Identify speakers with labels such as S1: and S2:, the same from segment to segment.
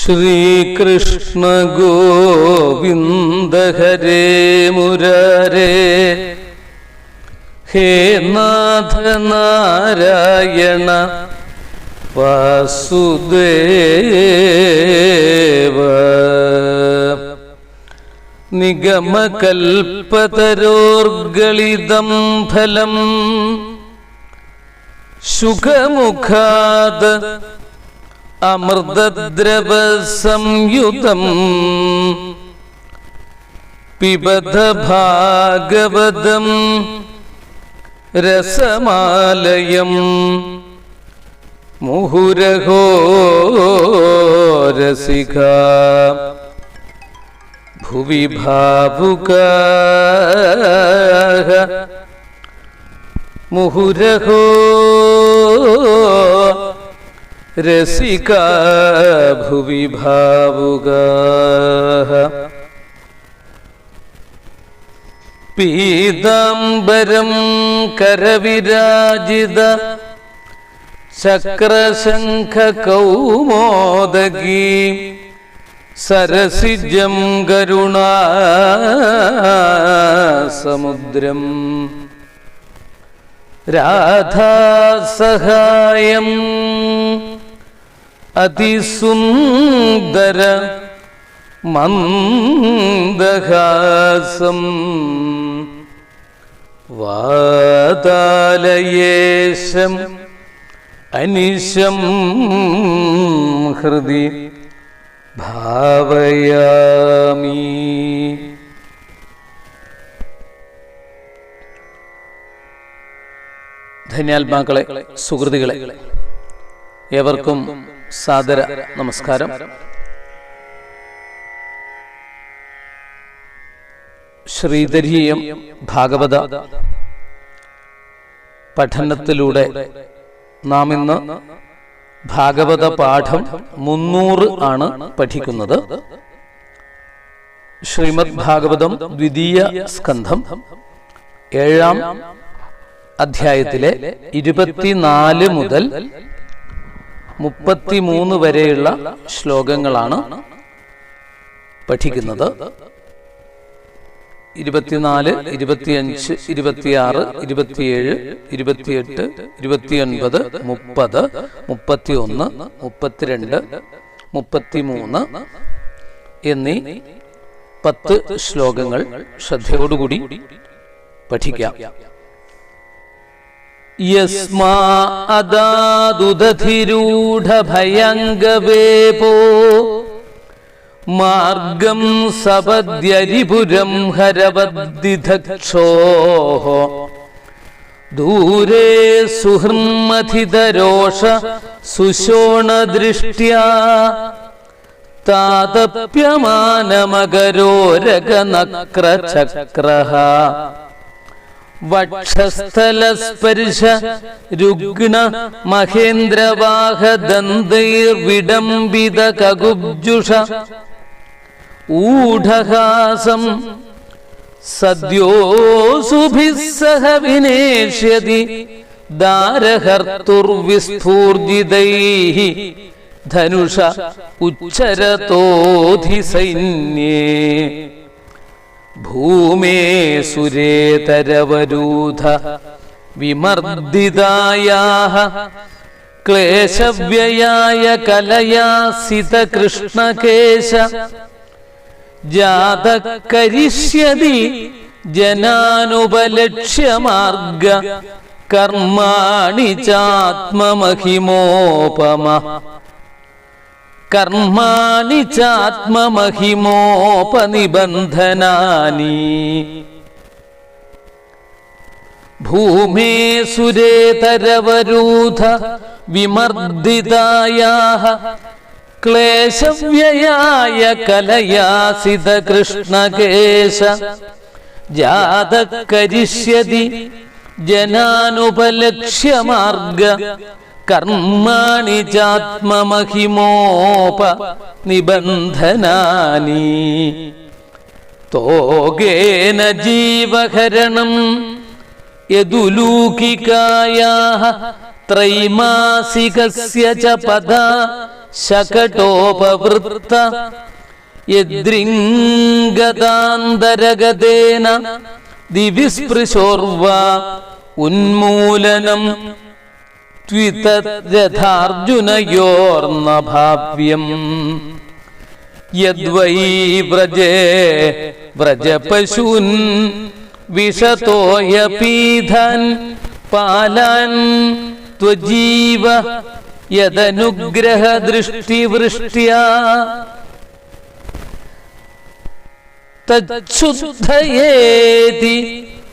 S1: ശ്രീകൃഷ്ണ ഗോവിന്ദ ഹരേ മുരാരേ. ഹേ നാഥ നാരായണ വാസുദേവ. നിഗമകൽപ്പതരോർഗളിതം ഫലം സുഖമുഖാത് അമൃതദ്രവ സംയുതം പിബധ ഭാഗവതം രസമാലയം മുഹുരഹോ രസിക ഭുവി ഭാവുക മുഹുരഹോ രസിക ഭുവി ഭാവുക പീതാംബരം കരവിരാജിത ചക്രശംഖ കൗമോദകീ സരസിജം കരുണാസമുദ്രം. രാധാസഹായം അതിസുന്ദര മന്ദഹാസം. വാതാലയേശം അനിശം ഹൃദി ഭാവയാമി. ധന്യാത്മാക്കളെ സുഹൃതികളെ ഏവർക്കും സാദര നമസ്കാരം. ശ്രീധരീയം ഭാഗവത പഠനത്തിലൂടെ നാം ഇന്ന് ഭാഗവത പാഠം മുന്നൂറ് ആണ് പഠിക്കുന്നത്. ശ്രീമദ് ഭാഗവതം ദ്വിതീയ സ്കന്ധം ഏഴാം അധ്യായത്തിലെ ഇരുപത്തിനാല് മുതൽ മുപ്പത്തിമൂന്ന് വരെയുള്ള ശ്ലോകങ്ങളാണ് പഠിക്കുന്നത്. ഇരുപത്തിനാല് ഇരുപത്തിയഞ്ച് ഇരുപത്തിയാറ് ഇരുപത്തിയേഴ് ഇരുപത്തിയെട്ട് ഇരുപത്തിയൊൻപത് മുപ്പത് മുപ്പത്തിയൊന്ന് മുപ്പത്തിരണ്ട് മുപ്പത്തിമൂന്ന് എന്നീ പത്ത് ശ്ലോകങ്ങൾ ശ്രദ്ധയോടുകൂടി പഠിക്കാം. യസ്മാ മാർഗം സപദ്യരിപുരം ഹരവദ്ദിധക്ഷോ ദൂരെ സുഹൃമധിതരോഷ സുശോണദൃഷ്ട്യാ. താതപ്യമാനമകരോരകനക്രചക്രഃ വക്ഷസ്ഥലസ്പർശ രുഗ്ണ മഹേന്ദ്രവാഹദന്തൈർവിഡംബിത കകുബ്ജുഷ ഊഢഹാസം സദ്യോസുഭിസ്സഹ വിനേഷ്യതി ദാരഹർത്തുർവിസ്ഫൂർജിതൈ ധനുഷ ഉച്ചരതോധി സൈന്യേ ഭൂമേ സുരേതരവരൂധ വിമർദ്ദിതായാഹ ക്ലേശവ്യയായ കലയാസിത കൃഷ്ണകേശ ജാതകരിഷ്യതി ജനാനുപലക്ഷ്യമാർഗ കർമാണി ചാത്മമഹിമോപമ കർമാണി ചാത്മമഹിമോപനിബന്ധനാനി ഭൂമേ സുരേതരവരൂധ വിമർദിതായാഹ ക്ലേശവ്യയായ കലയാസിത കൃഷ്ണകേശ ജാതകരിഷ്യതി ജനാനുപലക്ഷ്യമാർഗ കർമാണി ചാത്മമഹിമോപ നിബന്ധനാനി. തോകേന ജീവഹരണം യദുലൂകികായ ത്രൈമാസികസ്യ ച പദ ശകടോപവൃത്ത യദ്രിംഗതാന്തരഗതേന ദിവിസ്പൃശോർവ ഉന്മൂലനം ത്വിതരഥാർജുനയോർന്ന ഭാവ്യം യദ്വൈ വ്രജേ വ്രജപശൂൻ വിഷതോയപീധൻ പാലാൻ ത്വജീവ യദനുഗ്രഹ ദൃഷ്ടിവൃഷ്ട്യാ തച്ഛുദ്ധയേതി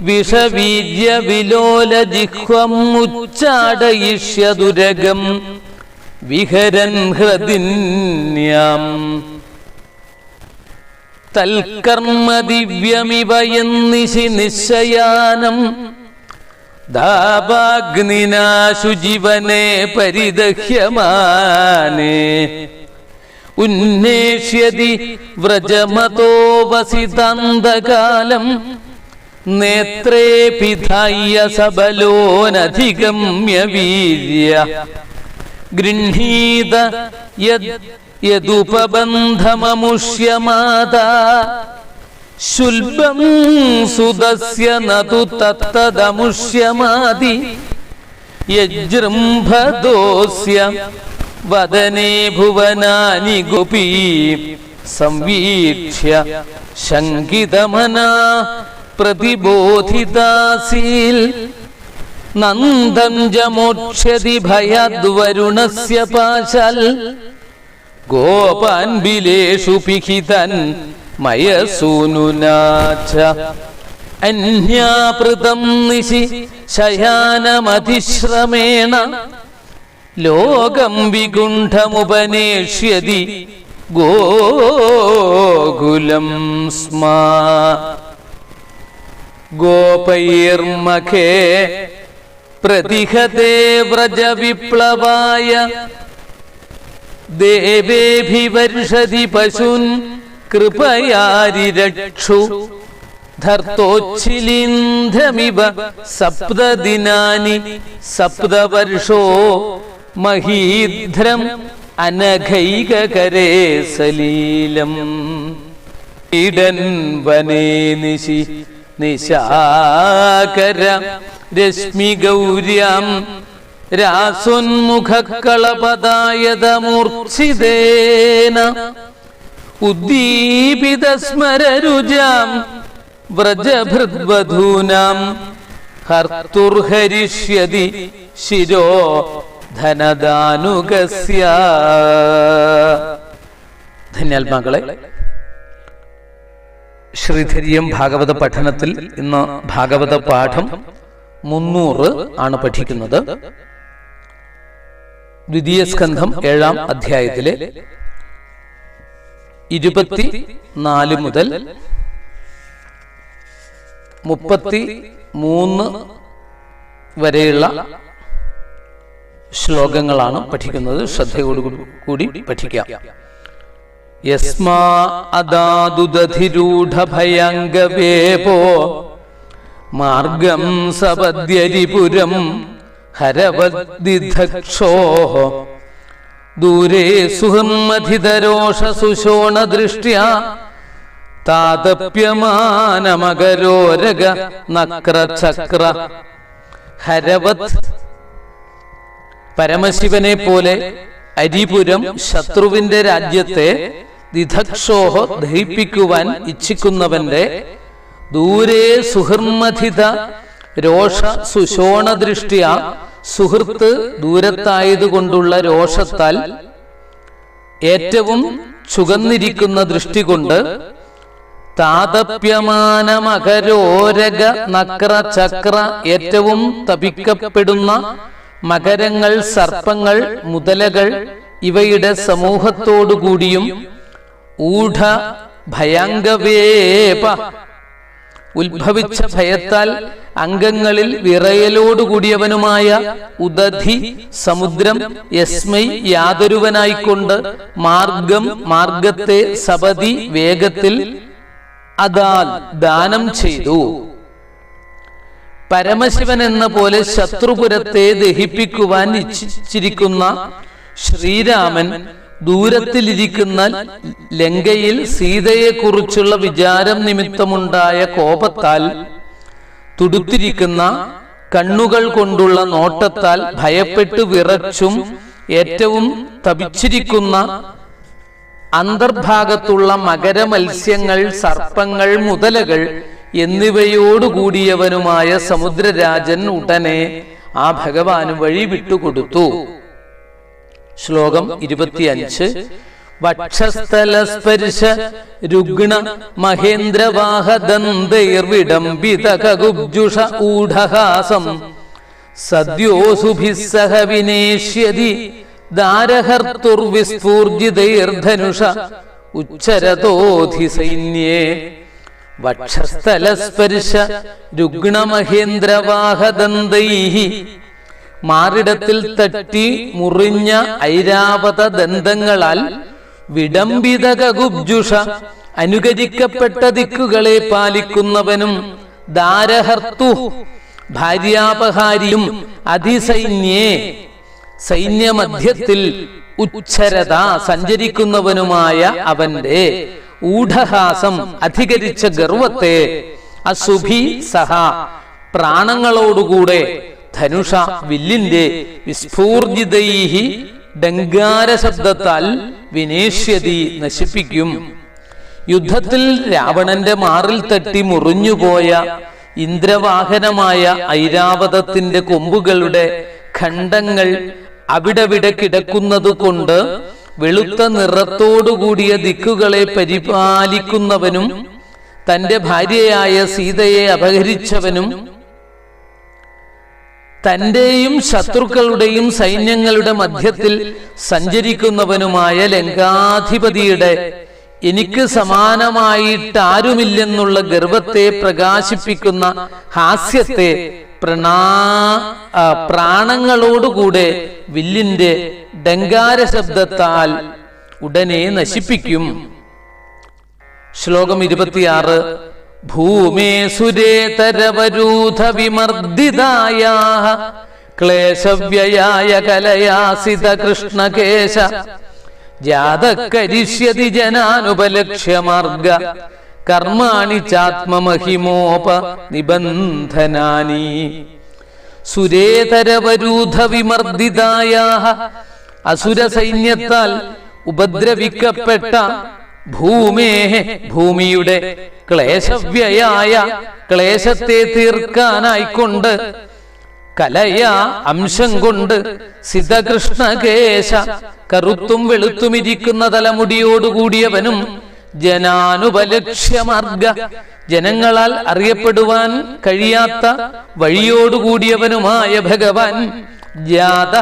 S1: വിഷവീര്യ വിലോല ജിഹ്വം ഉച്ചാടയിഷ്യതുരകം വിഹരൻ ഹൃദിന്യാം. തൽക്കർമ്മ ദിവ്യമിവ എന്നിശി നിശ്ചയാനം ദാപാഗ്നിനാശുജീവനെ പരിദഹ്യമാനേ. ഉന്നേഷ്യതി വ്രജമതോ വസിതാന്തകാലം നേത്രേ പിധായ സബലോനധിഗമ്യ വീര്യ ഗൃഹീത യദുപബന്ധമമുഷ്യമാത. ശുൽബം സുതസ്യ നതു തത്തദമുഷ്യമാതി യജൃംഭദോസ്യ വദനേ ഭുവനാനി ഗോപീ. സംവീക്ഷ്യ ശങ്കിതമനാ പ്രതിബോധിതാസീൽ നന്ദം ജമോക്ഷതി ഭയദ്വരുണസ്യ പാശൽ ഗോപാൻ ബിലേഷു പിഹിതൻ മയസൂനുനാച്ച അന്യാപൃതം നിശി ശയാനമതിശ്രമേണ ലോകം വികുണ്ഠമുപനേഷ്യതി ഗോകുലം സ്മാ ഗോപൈർമഖേ പ്രതിഹതേ വ്രജവിപ്ലവായ ദേവേഭിവർഷതി പശുൻ കൃപയാരിരക്ഷു. ധർത്തോച്ഛിലിന്ധമിവ സപ്തദിനാനി സപ്തവർഷോ മഹീധ്രം അനഘൈകരേ സലീലം. ഇടൻ വനേ നിശി നിശാകര രശ്മി ഗൗര്യാം ഉദ്ദീപിത ഉദ്ദീപിതസ്മരരുജാം വ്രജഭൃദ്വധൂനാം ഹർത്തുർഹരിഷ്യതി ശിരോ ധനദാനുഗസ്യ. ധന്യാത്മാക്കളെ ശ്രീധര്യം ഭാഗവത പഠനത്തിൽ ഇന്ന് ഭാഗവത പാഠം മുന്നൂറ് ആണ് പഠിക്കുന്നത്. ദ്വിതീയ സ്കന്ധം ഏഴാം അധ്യായത്തിലെ ഇരുപത്തി നാല് മുതൽ മുപ്പത്തി മൂന്ന് വരെയുള്ള ശ്ലോകങ്ങളാണ് പഠിക്കുന്നത്. ശ്രദ്ധയോടുകൂടി പഠിക്കാം. യസ്മാ അദാദുദധിരൂഢഭയങ്കവേപോ മാർഗം സപദ്യരിപുരം ഹരവദ്ദിധക്ഷോ ദൂരെ സുഹൃന്മധിതരോഷസുശോണദൃഷ്ട്യാ താതപ്യമാനമകരോരക നക്രചക്ര ഹരവത് പരമശിവനെ പോലെ അരിപുരം ശത്രുവിന്റെ രാജ്യത്തെ ദിധക്ഷോഹ ദഹിപ്പിക്കുവാൻ ഇച്ഛിക്കുന്നവന്റെ ദൂരെ സുഹൃമധിത രോഷ സുശോണദൃഷ്ടിയ സുഹൃത്ത് ദൂരത്തായതുകൊണ്ടുള്ള രോഷത്താൽ ഏറ്റവും ചുകന്നിരിക്കുന്ന ദൃഷ്ടി കൊണ്ട് താതപ്യമാനമകരോരക നക്ര ചക്ര ഏറ്റവും തപിക്കപ്പെടുന്ന മകരങ്ങൾ സർപ്പങ്ങൾ മുതലകൾ ഇവയുടെ സമൂഹത്തോടുകൂടിയും ഊഢ ഭയങ്കവേപ. ഉത്ഭവിച്ച ഭയത്താൽ അംഗങ്ങളിൽ വിറയലോടുകൂടിയവനുമായ ഉദധി സമുദ്രം യസ്മൈ യാതൊരുവനായിക്കൊണ്ട് മാർഗം മാർഗത്തെ സപതി വേഗത്തിൽ അതാൽ ദാനം ചെയ്തു. പരമശിവൻ എന്ന പോലെ ശത്രുപുരത്തെ ദഹിപ്പിക്കുവാൻ ഇച്ഛിച്ചിരിക്കുന്ന ശ്രീരാമൻ ദൂരത്തിലിരിക്കുന്ന ലങ്കയിൽ സീതയെക്കുറിച്ചുള്ള വിചാരം നിമിത്തമുണ്ടായ കോപത്താൽ തുടുത്തിരിക്കുന്ന കണ്ണുകൾ കൊണ്ടുള്ള നോട്ടത്താൽ ഭയപ്പെട്ടു വിറച്ചും ഏറ്റവും തപിച്ചിരിക്കുന്ന അന്തർഭാഗത്തുള്ള മകരമത്സ്യങ്ങൾ സർപ്പങ്ങൾ മുതലകൾ എന്നിവയോടുകൂടിയവനുമായ സമുദ്രരാജൻ ഉടനെ ആ ഭഗവാന് വഴി വിട്ടുകൊടുത്തു ശ്ലോകം ഇരുപത്തിയഞ്ച്. വക്ഷസ്ഥലസ്പർശ രുഗ്ണ മഹേന്ദ്രവാഹദന്തൈർവിടംബിത കകുബ്ജുഷ ഊഢഹാസം. സദ്യോസുഭിः സഹ വിനേഷ്യതി ദാരഹർത്തുർവിസ്ഫൂർജിതൈർധനുഷ ഉച്ചരതോധി സൈന്യേ വക്ഷസ്ഥലസ്പർശ രുഗ്ണമഹേന്ദ്രവാഹദന്തൈः മാറിടത്തിൽ തട്ടി മുറിഞ്ഞ ഐരാവത ദന്തങ്ങളാൽ വിടംബിത കകുബ്ജുഷ അനുകരിക്കപ്പെട്ട ദിക്കുകളെ പാലിക്കുന്നവനും ദാരഹർത്തു ഭാര്യാപഹാരിയും അതിസൈന്യേ. സൈന്യമധ്യത്തിൽ ഉച്ചരത സഞ്ചരിക്കുന്നവനുമായ അവന്റെ ഊഢഹാസം അധികരിച്ച ഗർവത്തെ അസുഭി സഹ പ്രാണങ്ങളോടുകൂടെ ധനുഷ വില്ലിന്റെ വിസ്ഫൂർജിതൈഹി ഡങ്കാര ശബ്ദത്താൽ വിനേഷ്യതി നശിപ്പിക്കും. യുദ്ധത്തിൽ രാവണന്റെ മാറിൽ തട്ടി മുറിഞ്ഞുപോയ ഇന്ദ്രവാഹനമായ ഐരാവതത്തിന്റെ കൊമ്പുകളുടെ ഖണ്ഡങ്ങൾ അവിടവിടെ കിടക്കുന്നത് കൊണ്ട് വെളുത്ത നിറത്തോടുകൂടിയ ദിക്കുകളെ പരിപാലിക്കുന്നവനും തന്റെ ഭാര്യയായ സീതയെ അപഹരിച്ചവനും തന്റെയും ശത്രുക്കളുടെയും സൈന്യങ്ങളുടെ മധ്യത്തിൽ സഞ്ചരിക്കുന്നവനുമായ ലങ്കാധിപതിയുടെ എനിക്ക് സമാനമായിട്ടാരുമില്ലെന്നുള്ള ഗർവത്തെ പ്രകാശിപ്പിക്കുന്ന ഹാസ്യത്തെ പ്രണാ പ്രാണങ്ങളോടുകൂടെ വില്ലിന്റെ ഡങ്കാര ശബ്ദത്താൽ ഉടനെ നശിപ്പിക്കും. ശ്ലോകം ഇരുപത്തിയാറ്. ഭൂമേ സുരേതരവരൂഥ വിമർദ്ദിതായ ക്ലേശവ്യയായ കലയാസിത കൃഷ്ണകേശ. ജാതക്കരിഷ്യതി ജനാനുപലക്ഷ്യമാർഗ. കർമാണി ചാത്മമഹിമോപ നിബന്ധനാനി. സുരേതരവരൂഥ വിമർദ്ദിതായ അസുര സൈന്യത്താൽ ഉപദ്രവിക്കപ്പെട്ട ഭൂമേ ഭൂമിയുടെ ക്ലേശവ്യയായ ക്ലേശത്തെ തീർക്കാനായിക്കൊണ്ട് കലയ അംശം കൊണ്ട് സിദ്ധകൃഷ്ണകേശ കറുത്തും വെളുത്തുമിരിക്കുന്ന തലമുടിയോടുകൂടിയവനും ജനാനുപലക്ഷ്യമാർഗ ജനങ്ങളാൽ അറിയപ്പെടുവാൻ കഴിയാത്ത വഴിയോടുകൂടിയവനുമായ ഭഗവാൻ ജാത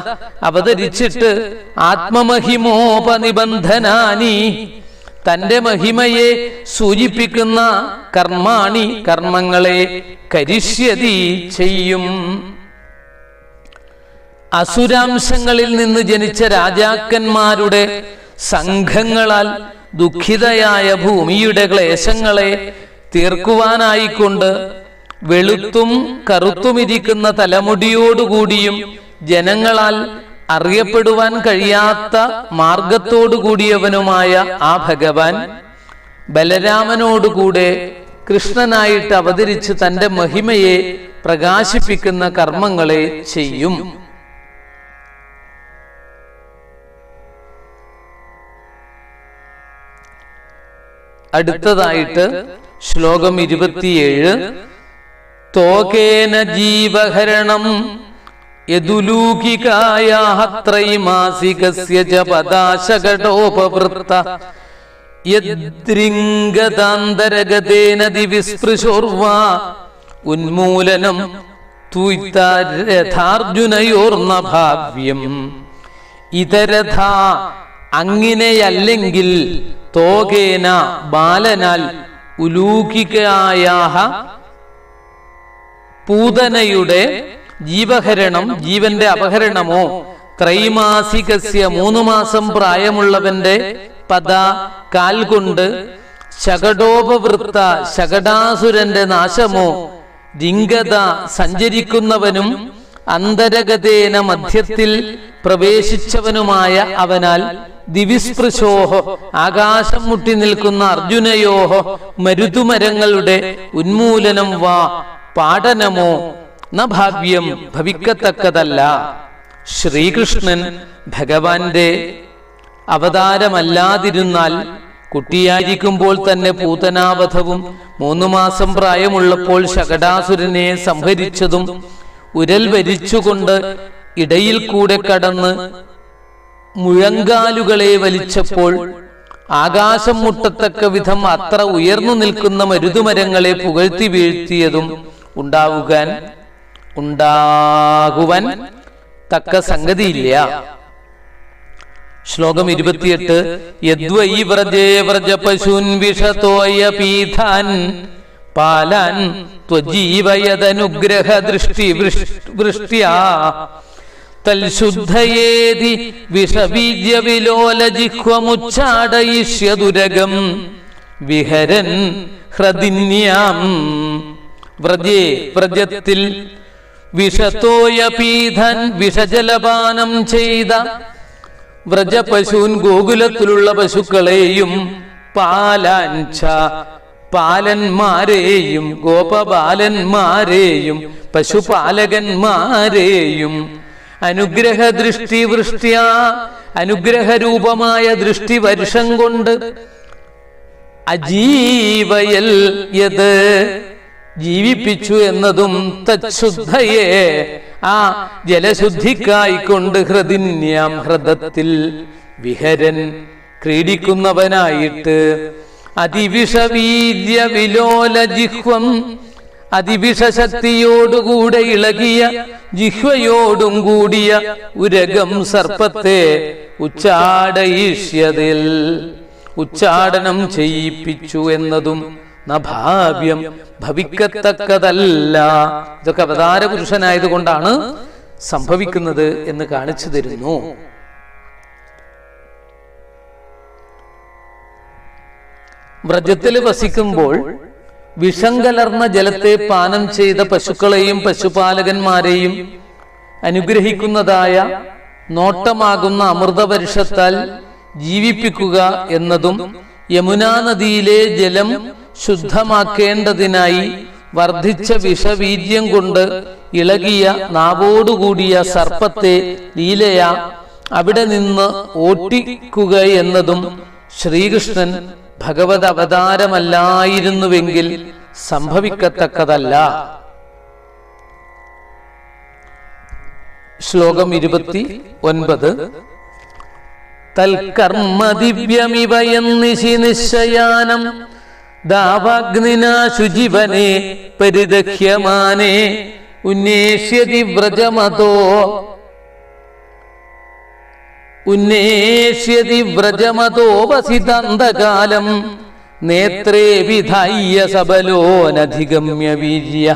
S1: അവതരിച്ചിട്ട് ആത്മമഹിമോപനിബന്ധനാനി തന്റെ മഹിമയെ സൂചിപ്പിക്കുന്ന കർമാണി കർമ്മങ്ങളെ കരിഷ്യതി ചെയ്യും. അസുരാംശങ്ങളിൽ നിന്ന് ജനിച്ച രാജാക്കന്മാരുടെ സംഘങ്ങളാൽ ദുഃഖിതയായ ഭൂമിയുടെ ക്ലേശങ്ങളെ തീർക്കുവാനായിക്കൊണ്ട് വെളുത്തും കറുത്തുമിരിക്കുന്ന തലമുടിയോടുകൂടിയും ജനങ്ങളാൽ അറിയപ്പെടുവാൻ കഴിയാത്ത മാർഗത്തോടു കൂടിയവനുമായ ആ ഭഗവാൻ ബലരാമനോടുകൂടെ കൃഷ്ണനായിട്ട് അവതരിച്ച് തന്റെ മഹിമയെ പ്രകാശിപ്പിക്കുന്ന കർമ്മങ്ങളെ ചെയ്യും. അടുത്തതായിട്ട് ശ്ലോകം ഇരുപത്തിയേഴ് തോകേന ജീവഹരണം യദുലൂകികായാത്രൈമാസികസ്യ ച പദാശകടോപവൃത്ത യദ്രിംഗതാന്തരഗതേന ദിവിസ്പൃശോർവാ ഉന്മൂലനം ഇതരഥ അങ്ങനെയല്ലെങ്കിൽ തോകേന ബാലനാൽ ഉലൂകികയായ പൂതനയുടെ ജീവഹരണം ജീവന്റെ അപഹരണമോ? ത്രൈമാസികസ്യ മൂന്ന് മാസം പ്രായമുള്ളവന്റെ പദ കാൽ കൊണ്ട് ശകടോപവൃത്ത ശകടാസുരന്റെ നാശമോ? രിംഗത സഞ്ചരിക്കുന്നവനും അന്തരഗതേന മധ്യത്തിൽ പ്രവേശിച്ചവനുമായ അവനാൽ ദിവിസ്പൃശോഹോ ആകാശം മുട്ടി നിൽക്കുന്ന അർജുനയോഹോ മരുതുമരങ്ങളുടെ ഉന്മൂലനം വാ പാടനമോ? ഭാവ്യം ഭവിക്കത്തക്കതല്ല. ശ്രീകൃഷ്ണൻ ഭഗവാന്റെ അവതാരമല്ലാതിരുന്നാൽ കുട്ടിയായിരിക്കുമ്പോൾ തന്നെ പൂതനാവധവും മൂന്നു മാസം പ്രായമുള്ളപ്പോൾ ശകടാസുരനെ സംഹരിച്ചതും ഉരൽ വരിച്ചുകൊണ്ട് ഇടയിൽ കൂടെ കടന്ന് മുഴങ്കാലുകളെ വലിച്ചപ്പോൾ ആകാശം മുട്ടത്തക്ക വിധം അത്ര ഉയർന്നു നിൽക്കുന്ന മരുതുമരങ്ങളെ പുകഴ്ത്തി വീഴ്ത്തിയതും ഉണ്ടാവുകാൻ ഉണ്ടാകുവാൻ തക്ക സംഗതിയില്ല. ശ്ലോകം ഇരുപത്തിയെട്ട് യദ്വൈ വ്രജേ വ്രജ പശുൻ വിഷതോയ പീഠാൻ പാലാൻ ത്വജീവയതനുഗ്രഹ ദൃഷ്ടി വൃഷ്ട്യാ. തൽശുദ്ധയേതി വിഷബീജ വിലോല ജിഹ്വമുച്ചാടയിഷ്യതുരകം വിഹരൻ ഹ്രദിന്യാം. വ്രജേ വ്രജത്തിൽ വിഷത്തോയ വിഷജലപാനം ചെയ്ത വ്രജപശൂൻ ഗോകുലത്തിലുള്ള പശുക്കളെയും പാലാഞ്ച പാലന്മാരെയും ഗോപബാലന്മാരെയും പശുപാലകന്മാരെയും അനുഗ്രഹ ദൃഷ്ടി വൃഷ്ട്യ അനുഗ്രഹരൂപമായ ദൃഷ്ടി വർഷം കൊണ്ട് അജീവയൽ യത് ജീവിപ്പിച്ചു എന്നതും തച്ഛുദ്ധയെ ആ ജലശുദ്ധിക്കായിക്കൊണ്ട് ഹൃദിന്യാം ഹൃദത്തിൽ വിഹരൻ ക്രീഡിക്കുന്നവനായിട്ട്. അതിവിഷവീര്യ വിലോല ജിഹ്വം അതിവിഷശക്തിയോടുകൂടെ ഇളകിയ ജിഹ്വയോടും കൂടിയ ഉരകം സർപ്പത്തെ ഉച്ചാടയിഷ്യതിൽ ഉച്ചാടനം ചെയ്യിപ്പിച്ചു എന്നതും നഭാവ്യം ഭവിക്കത്തക്കതല്ല. ഇതൊക്കെ അവതാര പുരുഷനായതുകൊണ്ടാണ് സംഭവിക്കുന്നത് എന്ന് കാണിച്ചു തരുന്നു. വ്രജത്തിൽ വസിക്കുമ്പോൾ വിഷം കലർന്ന ജലത്തെ പാനം ചെയ്ത പശുക്കളെയും പശുപാലകന്മാരെയും അനുഗ്രഹിക്കുന്നതായ നോട്ടമാകുന്ന അമൃതപരിഷത്താൽ ജീവിപ്പിക്കുക എന്നതും യമുനാ നദിയിലെ ജലം ശുദ്ധമാക്കേണ്ടതിനായി വർദ്ധിച്ച വിഷവീര്യം കൊണ്ട് ഇളകിയ നാവോടുകൂടിയ സർപ്പത്തെ ലീലയ അവിടെ നിന്ന് ഓട്ടിക്കുക എന്നതും ശ്രീകൃഷ്ണൻ ഭഗവത് അവതാരമല്ലായിരുന്നുവെങ്കിൽ സംഭവിക്കത്തക്കതല്ല. ശ്ലോകം ഇരുപത്തി ഒൻപത് തൽക്കർമ്മ ദിവ്യമിവയന്നിശി നിശ്ചയാനം ദാവാഗ്നിന ശുചിവനെ പരിദഹ്യമാനെ ഉന്നേഷ്യതി വ്രജമതോ ഉന്നേഷ്യതി വ്രജമതോപസിതന്തകാലം നേത്രേ വിധായ്യ സബലോനധിഗമ്യ വീര്യ.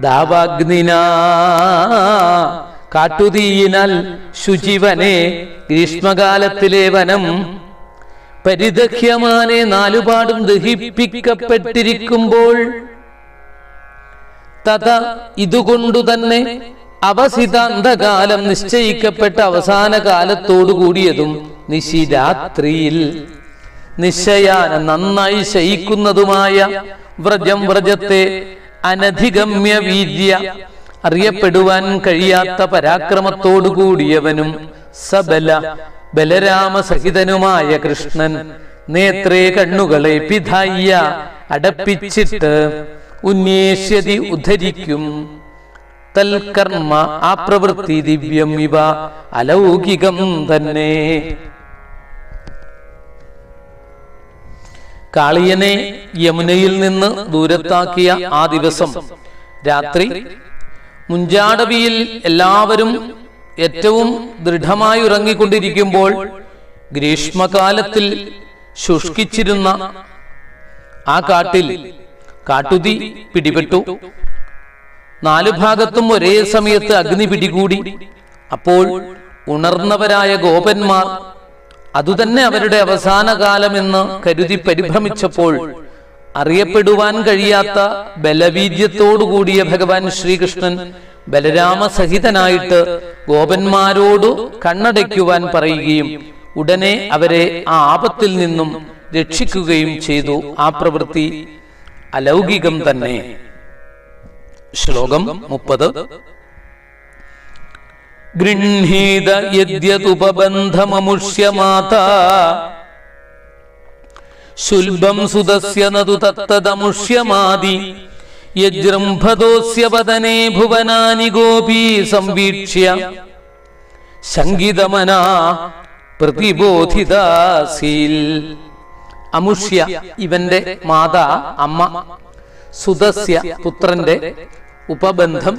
S1: ദാവാഗ്നിന കാട്ടുതീയിനാൽ ശുചിവനെ ഗ്രീഷ്മകാലത്തിലെ വനം പരിദഹ്യമാനെ നാലുപാടും ദഹിപ്പിക്കപ്പെട്ടിരിക്കുമ്പോൾ തഥ ഇതുകൊണ്ടു തന്നെ അവസിതാന്തകാലം നിശ്ചയിക്കപ്പെട്ട അവസാന കാലത്തോടു കൂടിയതും നിശിരാത്രിയിൽ നിശ്ചയാന നന്നായി ശയിക്കുന്നതുമായ വ്രജം വ്രജത്തെ അനധിഗമ്യ വീര്യ അറിയപ്പെടുവാൻ കഴിയാത്ത പരാക്രമത്തോടു കൂടിയവനും സബല ബലരാമസഹിതനുമായ കൃഷ്ണൻ നേത്രേ കണ്ണുകളെ പിധായ്യ അടപ്പിച്ചിട്ട് ഉന്നേഷ്യതി ഉദ്ധരിക്കും. തൽക്കർമ്മ ആ പ്രവൃത്തി ദിവ്യം ഇവ അലൗകികം തന്നെ. കാളിയനെ യമുനയിൽ നിന്ന് ദൂരത്താക്കിയ ആ ദിവസം രാത്രി മുഞ്ചാടവിയിൽ എല്ലാവരും ഏറ്റവും ദൃഢമായി ഉറങ്ങിക്കൊണ്ടിരിക്കുമ്പോൾ ഗ്രീഷ്മകാലത്തിൽ ശുഷ്കിച്ചിരുന്ന ആ കാട്ടിൽ കാട്ടുതി പിടിപെട്ടു. നാലു ഭാഗത്തും ഒരേ സമയത്ത് അഗ്നി പിടികൂടി. അപ്പോൾ ഉണർന്നവരായ ഗോപന്മാർ അതുതന്നെ അവരുടെ അവസാന കാലമെന്ന് കരുതി പരിഭ്രമിച്ചപ്പോൾ അറിയപ്പെടുവാൻ കഴിയാത്ത ബലവീര്യത്തോടുകൂടിയ ഭഗവാൻ ശ്രീകൃഷ്ണൻ ബലരാമസഹിതനായിട്ട് ഗോപന്മാരോടു കണ്ണടയ്ക്കുവാൻ പറയുകയും ഉടനെ അവരെ ആ ആപത്തിൽ നിന്നും രക്ഷിക്കുകയും ചെയ്തു. ആ പ്രവൃത്തി അലൗകികം തന്നെ. ശ്ലോകം മുപ്പത്. ഗൃഹീത യദ്യതുപബന്ധമമുഷ്യമാത. ശുൽഭം സുതസ്യ നതു യജൃംഭതോസ്യ വദനേ ഭുവനാനി ഗോപീ സംവീക്ഷ്യ. ശങ്കിതമന പ്രതിബോധിതാസീൽ അമുഷ്യ ഇവന്റെ മാതാ അമ്മ. സുതസ്യ പുത്രന്റെ ഉപബന്ധം.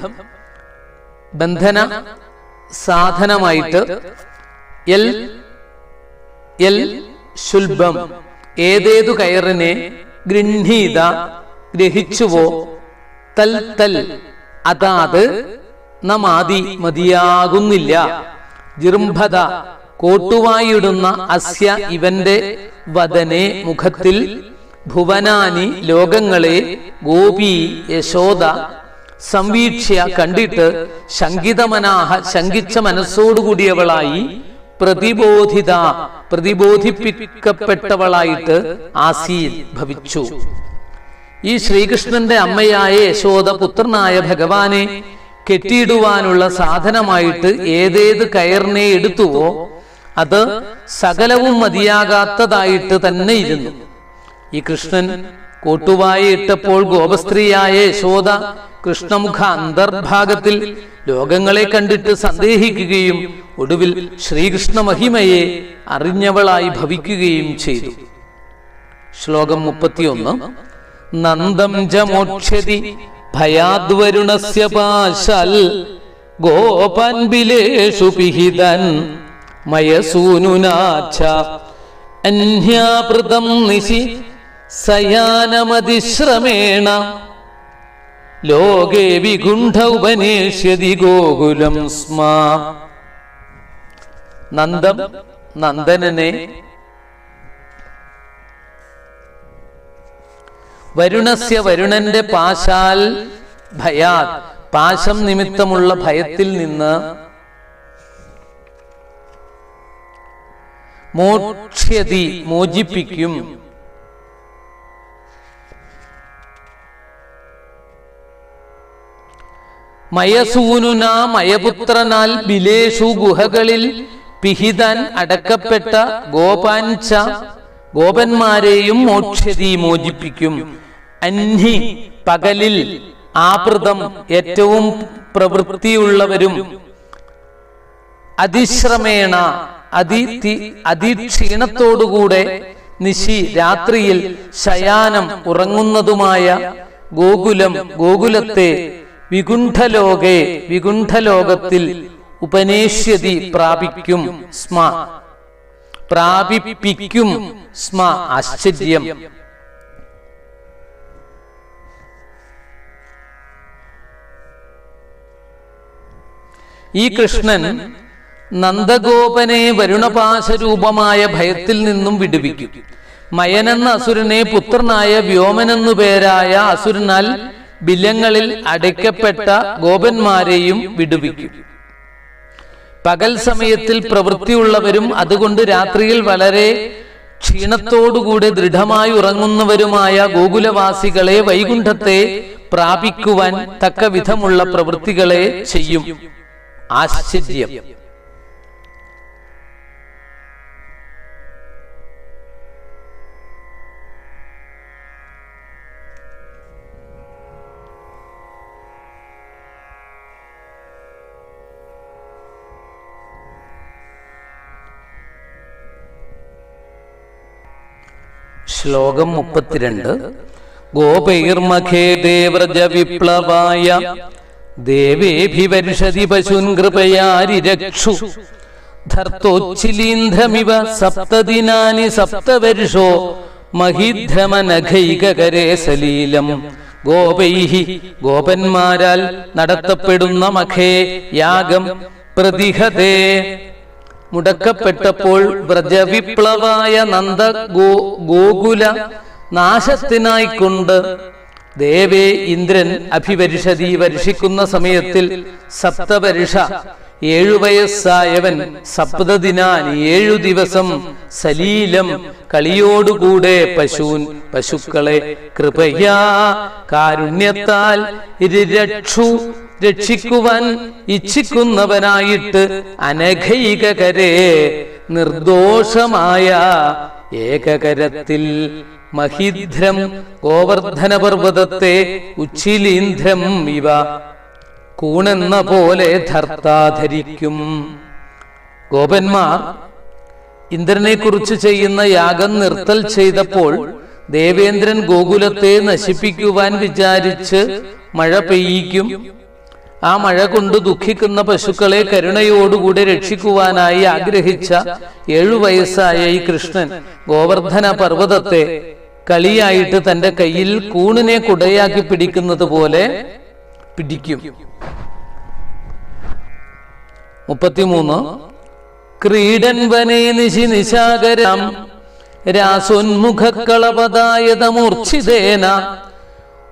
S1: ബന്ധന സാധനമായിട്ട് എൽ എൽ ശുൽഭം. ഏതേതു കയറിനെ ഗൃഹീത ഗ്രഹിച്ചുവോ തൽ തൽ. അതാത് നമാതി മതിയാകുന്നില്ല. ജിർംഭത കോട്ടുവായിടുന്ന അസ്യ ഇവന്റെ വദനെ മുഖത്തിൽ ഭുവനാനി ലോകങ്ങളെ ഗോപി യശോദ സംവീക്ഷ്യ കണ്ടിട്ട് ശങ്കിതമനാഹ ശങ്കിച്ച മനസ്സോടുകൂടിയവളായി പ്രതിബോധിത പ്രതിബോധിപ്പിക്കപ്പെട്ടവളായിട്ട് ആസീൽ ഭവിച്ചു. ഈ ശ്രീകൃഷ്ണന്റെ അമ്മയായ യശോദ പുത്രനായ ഭഗവാനെ കെട്ടിയിടുവാനുള്ള സാധനമായിട്ട് ഏതേത് കയറിനെ എടുത്തുവോ അത് സകലവും മതിയാകാത്തതായിട്ട് തന്നെ ഇരുന്നു. ഈ കൃഷ്ണൻ കൂട്ടുവായി ഇട്ടപ്പോൾ ഗോപസ്ത്രീയായ യശോദ കൃഷ്ണമുഖ അന്തർഭാഗത്തിൽ ലോകങ്ങളെ കണ്ടിട്ട് സന്ദേഹിക്കുകയും ഒടുവിൽ ശ്രീകൃഷ്ണ മഹിമയെ അറിഞ്ഞവളായി ഭവിക്കുകയും ചെയ്തു. ശ്ലോകം മുപ്പത്തിയൊന്ന്. നന്ദം ച മോക്ഷതി ഭയാദ്വരുണസ്യ പാശൽ ഗോപൻ ബിലേഷു പിഹിതൻ മയസൂനുനാച്ച അന്യാപൃതം നിശി സയാനമതിശ്രമേണ ലോകേ വിഗുണ്ഠ ഉപനേഷ്യതി ഗോകുലം സ്മാ. നന്ദം നന്ദനനെ വരുണസ്യ വരുണന്റെ പാശാൽ ഭയാ പാശം നിമിത്തമുള്ള ഭയത്തിൽ നിന്ന് മോക്ഷ്യതി മോചിപ്പിക്കും. മയസൂനുന മയപുത്രനാൽ ബിലേഷു ഗുഹകളിൽ പിഹിതാൻ അടക്കപ്പെട്ട ഗോപാഞ്ച ഗോപന്മാരെയും മോക്ഷ്യതി മോചിപ്പിക്കും. അന്ഹി പകലിൽ ആപൃതം ഏറ്റവും പ്രവൃത്തിയുള്ളവരും അതിശ്രമേണ അതി അതിക്ഷീണത്തോടുകൂടെ നിശി രാത്രിയിൽ ശയാനം ഉറങ്ങുന്നതുമായ ഗോകുലം ഗോകുലത്തെ വികുണ്ഠലോകെ വികുണ്ഠലോകത്തിൽ ഉപനേഷ്യതി പ്രാപിക്കും സ്മ. പ്രാപിപ്പിക്കും സ്മ. ആശ്ചര്യം. ഈ കൃഷ്ണൻ നന്ദഗോപനെ വരുണപാശരൂപമായ ഭയത്തിൽ നിന്നും വിടുവിക്കും. മയനെന്ന അസുരനെ പുത്രനായ വ്യോമനെന്നു പേരായ അസുരനാൽ ബിലങ്ങളിൽ അടയ്ക്കപ്പെട്ട ഗോപന്മാരെയും വിടുവിക്കും. പകൽ സമയത്തിൽ പ്രവൃത്തിയുള്ളവരും അതുകൊണ്ട് രാത്രിയിൽ വളരെ ക്ഷീണത്തോടുകൂടെ ദൃഢമായി ഉറങ്ങുന്നവരുമായ ഗോകുലവാസികളെ വൈകുണ്ഠത്തെ പ്രാപിക്കുവാൻ തക്ക വിധമുള്ള പ്രവൃത്തികളെ ചെയ്യും. ആശ്ചര്യം. ശ്ലോകം മുപ്പത്തിരണ്ട്. ഗോപൈർമേ ദേവ്രജ വിപ്ലവായ ദേവേഭിവർഷതി പശുൻ കൃപയാരിരക്ഷു ധർത്തോച്ചിലീന്ധ്രമിവ സപ്തദിനാനി സപ്തവർഷോ മഹിധ്രമനഖൈകരേ സലീലം. ഗോപൈഹി ഗോപന്മാരാൽ നടത്തപ്പെടുന്ന മഖേ യാഗം പ്രതിഹതേ. മുടക്കപ്പെട്ടപ്പോൾ വ്രജവിപ്ലവായ നന്ദ ഗോ ഗോകുല നാശത്തിനായിക്കൊണ്ട് ദേവേ ഇന്ദ്രൻ അഭിവരിഷതി വർഷിക്കുന്ന സമയത്തിൽ സപ്തപരിഷ. ഏഴു വയസ്സായവൻ സപ്തദിനാൻ ഏഴു ദിവസം സലീലം കളിയോടുകൂടെ പശൂൻ പശുക്കളെ കൃപയാ കാരുണ്യത്താൽ രക്ഷു രക്ഷിക്കുവാൻ ഇച്ഛിക്കുന്നവനായിട്ട് അനഘൈകരെ നിർദോഷമായ ഏകകരത്തിൽ മഹിദ്രം ഗോവർദ്ധന പർവതത്തെ ഉച്ചിലീന്ദ്രം ഇവ കൂണെന്ന പോലെ ധർത്താധരിക്കും ഗോപന്മാർ ഇന്ദ്രനെ കുറിച്ച് ചെയ്യുന്ന യാഗം നിർത്തൽ ചെയ്തപ്പോൾ ദേവേന്ദ്രൻ ഗോകുലത്തെ നശിപ്പിക്കുവാൻ വിചാരിച്ച് മഴ പെയ്യിക്കും. ആ മഴ കൊണ്ട് ദുഃഖിക്കുന്ന പശുക്കളെ കരുണയോടുകൂടി രക്ഷിക്കുവാനായി ആഗ്രഹിച്ച ഏഴു വയസ്സായ ഈ കൃഷ്ണൻ ഗോവർദ്ധന പർവതത്തെ കളിയായിട്ട് തന്റെ കയ്യിൽ കൂണിനെ കുടയാക്കി പിടിക്കുന്നത് പോലെ പിടിക്കും. മുപ്പത്തിമൂന്ന്. ക്രീഡൻ വനേ നിശി നിശാകരം രാസോന്മുഖക്കളപതായതമൂർച്ഛിതേന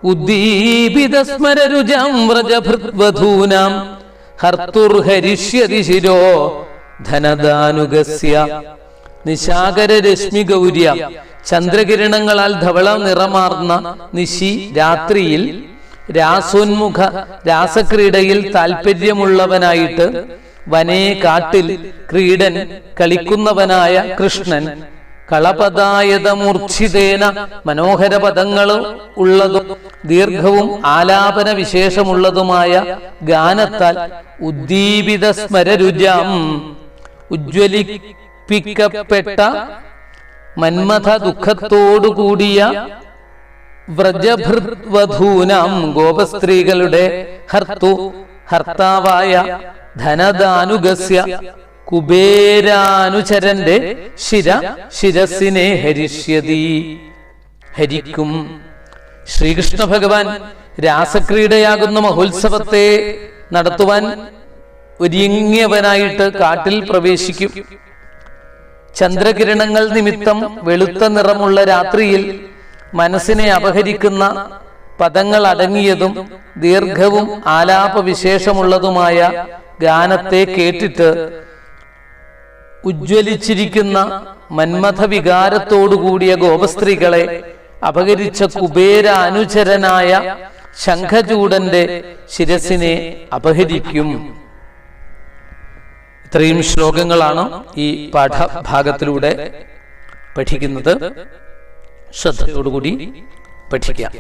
S1: ഉദ്ദീപിതസ്മരരുജം വ്രജഭൃദ്വധൂനാം ഹർത്തുർഹരിഷ്യതി ശിരോ ധനദാനുഗസ്യ. നിശാകര രശ്മി ഗൗര്യ. ചന്ദ്രകിരണങ്ങളാൽ ധവള നിറമാർന്ന നിശി രാത്രിയിൽ രാസോന്മുഖ രാസക്രീഡയിൽ താല്പര്യമുള്ളവനായിട്ട് വനേ കാട്ടിൽ ക്രീഡൻ കളിക്കുന്നവനായ കൃഷ്ണൻ. കളപദായതമൂർച്ഛിതേന മനോഹര പദങ്ങൾ ഉള്ളതും ദീർഘവും ആലാപന വിശേഷമുള്ളതുമായ ഗാനത്താൽ ഉദ്ദീപിത സ്മരരുജം ഉജ്ജ്വലിപ്പിക്കപ്പെട്ട മന്മഥ ദുഃഖത്തോടുകൂടിയ വ്രജഭൃത്വധൂനാം ഗോപസ്ത്രീകളുടെ ഹർത്തു ഹർത്താവായ ധനദാനുഗസ്യ കുബേരാനുചരന്റെ ശിര ശിരസിനെ ഹരിഷ്യതി. ഹരിക്കും. ശ്രീകൃഷ്ണ ഭഗവാൻ രാസക്രീഡയാകുന്ന മഹോത്സവത്തെ നടത്തുവാൻ ഒരുങ്ങിയവനായിട്ട് കാട്ടിൽ പ്രവേശിക്കും. ചന്ദ്രകിരണങ്ങൾ നിമിത്തം വെളുത്ത നിറമുള്ള രാത്രിയിൽ മനസ്സിനെ അപഹരിക്കുന്ന പദങ്ങൾ അടങ്ങിയതും ദീർഘവും ആലാപവിശേഷമുള്ളതുമായ ഗാനത്തെ കേട്ടിട്ട് ഉജ്ജ്വലിച്ചിരിക്കുന്ന മന്മഥ വികാരത്തോടുകൂടിയ ഗോപസ്ത്രീകളെ അപഹരിച്ച കുബേര അനുചരനായ ശംഖചൂടന്റെ ശിരസിനെ അപഹരിക്കും. ഇത്രയും ശ്ലോകങ്ങളാണ് ഈ പാഠഭാഗത്തിലൂടെ പഠിക്കുന്നത്. ശ്രദ്ധയോടുകൂടി പഠിക്കാം.